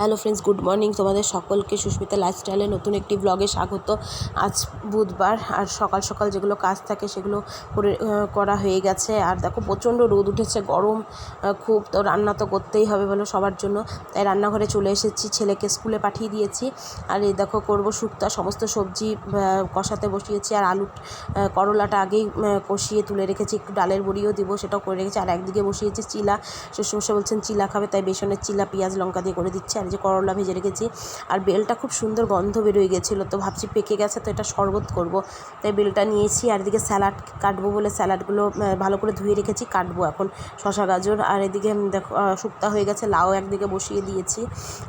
Hello friends, good morning. তোমাদের সকলকে সুস্মিতা লাইফস্টাইলে নতুন একটি ব্লগে স্বাগত। আজ বুধবার, আর সকাল সকাল যেগুলো কাজ থাকে সেগুলো করে করা হয়ে গেছে। আর দেখো, প্রচণ্ড রোদ উঠেছে, গরম খুব, তো রান্না তো করতেই হবে বলো সবার জন্য। তাই রান্নাঘরে চলে এসেছি, ছেলেকে স্কুলে পাঠিয়ে দিয়েছি। আর এই দেখো, করব শুক্তা, সমস্ত সবজি কষাতে বসিয়েছি। আর আলু করলাটা আগেই কষিয়ে তুলে রেখেছি। একটু ডালের বড়িও দিব, সেটাও করে রেখেছি। আর একদিকে বসিয়েছি, চিলা। শ্বশুরমশাই বলছেন, চিলা খাবে। তাই বেসনের চিলা, পেঁয়াজ, লঙ্কা দিয়ে করে দিচ্ছি। আর যে করলা ভেজে রেখেছি। আর বেলটা খুব সুন্দর গন্ধ বেরোয় গেছিল, তো ভাবছি পেকে গেছে, তো এটা শরবত করব। তাই বেলটা নিয়েছি, আর এদিকে স্যালাড কাটবো বলে স্যালাডগুলো ভালো করে ধুয়ে রেখেছি, কাটবো এখন শশা, গাজর। আর এদিকে দেখো শুক্তা হয়ে গেছে, লাউ একদিকে বসিয়ে দিয়েছি।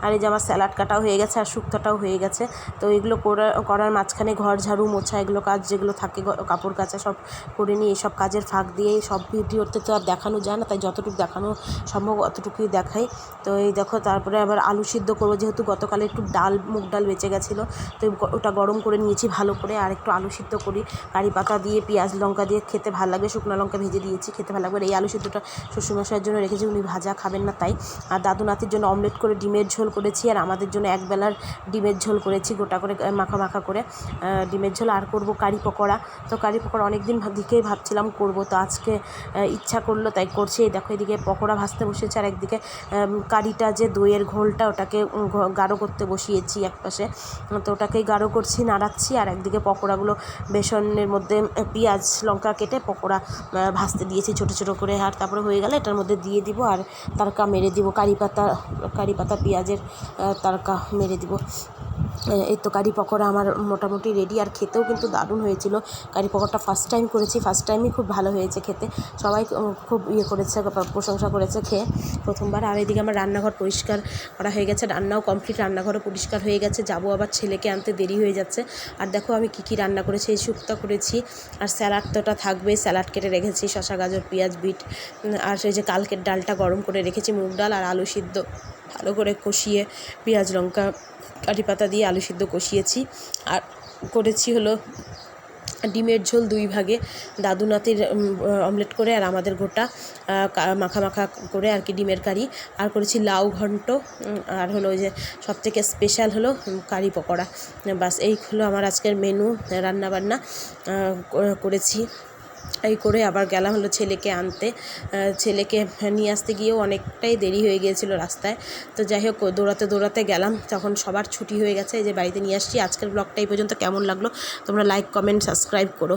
আর এই যে আমার স্যালাড কাটাও হয়ে গেছে, আর শুক্তাটাও হয়ে গেছে। তো এগুলো করা- করার মাঝখানে ঘর ঝাড়ু, মোছা এগুলো কাজ যেগুলো থাকে কাপড় কাচা সব করে নিয়ে এসব কাজের ফাঁক দিয়ে সব ভিডিওতে তো আর দেখানো যায় না, তাই যতটুকু দেখানো সম্ভব অতটুকুই দেখাই। তো এই দেখো, তারপরে আবার আলু সিদ্ধ করব, যেহেতু গতকালে একটু ডাল, মুগ ডাল বেঁচে গেছিল, তো ওটা গরম করে নিয়েছি ভালো করে, আর একটু আলু সিদ্ধ করি। কারি পাতা দিয়ে, পেঁয়াজ লঙ্কা দিয়ে খেতে ভালো লাগবে, শুকনো লঙ্কা ভেজে দিয়েছি, খেতে ভালো লাগবে। এই আলু সিদ্ধটা শ্বশুরমশাইয়ের জন্য রেখেছি, উনি ভাজা খাবেন না তাই। আর দাদু নাতির জন্য অমলেট করে ডিমের ঝোল করেছি, আর আমাদের জন্য একবেলার ডিমের ঝোল করেছি, গোটা করে মাখা মাখা করে ডিমের ঝোল। আর করব কারি পকোড়া। তো কারি পকোড়া অনেক দিন দিকেই ভাবছিলাম করব, তো আজকে ইচ্ছা করল তাই করছি। এই দেখো, এদিকে পকোড়া ভাজতে বসেছে, আর একদিকে কারিটা যে দইয়ের ঘোলটা ওটাকে ঘ- গাঢ় করতে বসিয়েছি একপাশে। তো ওটাকে গাঢ় করছি, নাড়াচ্ছি, আর একদিকে পকোড়াগুলো বেসনের মধ্যে পেঁয়াজ, লঙ্কা কেটে পকোড়া ভাজতে দিয়েছি ছোটো ছোটো করে। আর তারপরে হয়ে গেলে এটার মধ্যে দিয়ে দিব, আর তারকা মেরে দিব, কারি পাতা কারি পাতা পেঁয়াজের তারকা মেরে দিব। এই তো কারি পকোড়া আমার মোটামুটি রেডি আর খেতেও কিন্তু দারুণ হয়েছিল। কারি পকোড়াটা ফার্স্ট টাইম করেছি ফার্স্ট টাইমই খুব ভালো হয়েছে খেতে। সবাই খুব ইয়ে করেছে প্রশংসা করেছে খেয়ে। প্রথমবার আর এদিকে আমার রান্নাঘর পরিষ্কার করা হয়ে গেছে, রান্নাও কমপ্লিট রান্নাঘরও পরিষ্কার হয়ে গেছে। যাব আবার ছেলেকে আনতে, দেরি হয়ে যাচ্ছে। আর দেখো আমি কী কী রান্না করেছি, এই শুক্তা করেছি, আর স্যালাড তোটা থাকবেই। স্যালাড কেটে রেখেছি, শশা, গাজর, পেঁয়াজ, বিট আর সেই যে কালকের ডালটা গরম করে রেখেছি, মুগ ডাল আর আলু সিদ্ধ। ভালো করে কষিয়ে পেঁয়াজ, লঙ্কা কারি পাতা দিয়ে আলু সিদ্ধ কষিয়েছি। আর করেছি হলো ডিমের ঝোল দুই ভাগে। দাদু নাতির অমলেট করে আর আমাদের গোটা মাখা মাখা করে আর কি ডিমের কারি। আর করেছি লাউ ঘন্ট আর হলো ওই যে সব থেকে স্পেশাল হলো কারি পকোড়া। বাস এই হলো আমার আজকের মেনু রান্না বান্না করেছি। এই করে আবার গেলাম হলো ছেলেকে আনতে। ছেলেকে নিয়ে আসতে গিয়েও অনেকটাই দেরি হয়ে গিয়েছিল রাস্তায়। তো যাই হোক, দৌড়াতে দৌড়াতে গেলাম। তখন সবার ছুটি হয়ে গেছে যে বাড়িতে নিয়ে আসছি। আজকের ব্লগটা এই পর্যন্ত। কেমন লাগল? তোমরা লাইক কমেন্ট সাবস্ক্রাইব করো।